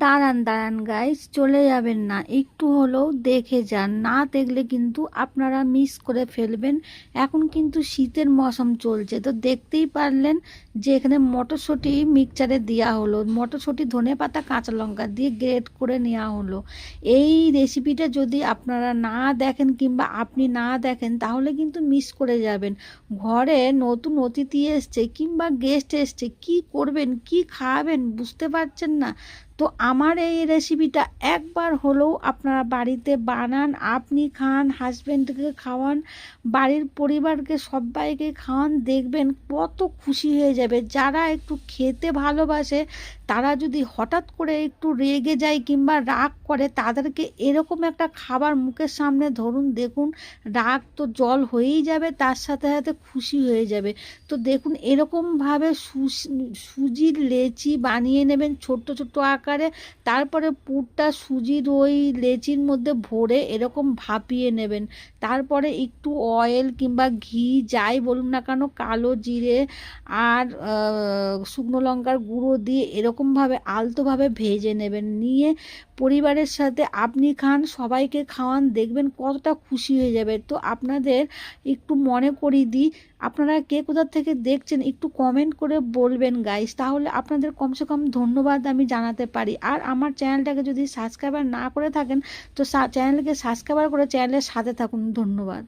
দাঁড়ান দাঁড়ান গাইস চলে যাবেন না। একটু হলেও দেখে যান। না দেখলে কিন্তু আপনারা মিস করে ফেলবেন। এখন কিন্তু শীতের মৌসুম চলছে। তো দেখতেই পারলেন যে এখানে মটরশুঁটি মিক্সচারে দেওয়া হলো। মটরশুঁটি, ধনে পাতা, কাঁচা লঙ্কা দিয়ে গ্রেট করে নেওয়া হলো। এই রেসিপিটা যদি আপনারা না দেখেন কিংবা আপনি না দেখেন, তাহলে কিন্তু মিস করে যাবেন। ঘরে নতুন অতিথি এসছে কিংবা গেস্ট এসছে, কি করবেন, কি খাওয়াবেন বুঝতে পারছেন না। তো আমার এই রেসিপিটা একবার হলেও আপনারা বাড়িতে বানান, আপনি খান হাজব্যান্ডকে খাওয়ান, বাড়ির পরিবারকে সবাইকে খাওয়ান, দেখবেন কত খুশি হয়ে যাবে। যারা একটু খেতে ভালোবাসে, তারা যদি হঠাৎ করে একটু রেগে যায় কিংবা রাগ করে, তাদেরকে এরকম একটা খাবার মুখের সামনে ধরুন, দেখুন, রাগ তো জল হয়েই যাবে, তার সাথে সাথে খুশি হয়ে যাবে। তো দেখুন, এরকমভাবে সুজির লেচি বানিয়ে নেবেন, ছোট্ট ছোট্ট আকারে তারপরে পুরটা সুজির ওই লেচির মধ্যে ভরে এরকম ভাপিয়ে নেবেন। তারপরে একটু অয়েল কিংবা ঘি যাই বলুন না কেন, কালো জিরে আর শুকনো লঙ্কার গুঁড়ো দিয়ে এরকমভাবে আলতোভাবে ভেজে নেবেন। নিয়ে পরিবারের সাথে আপনি খান, সবাইকে খাওয়ান, দেখবেন কতটা খুশি হয়ে যাবে। তো আপনাদের একটু মনে করিয়ে দিই, আপনারা কে কোথা থেকে দেখছেন একটু কমেন্ট করে বলবেন গাইস তাহলে আপনাদের কমসে কম ধন্যবাদ আমি জানাতে পারি। আর আমার চ্যানেলটাকে যদি সাবস্ক্রাইবার না করে থাকেন, তো চ্যানেলকে সাবস্ক্রাইবার করে চ্যানেলের সাথে থাকুন। ধন্যবাদ।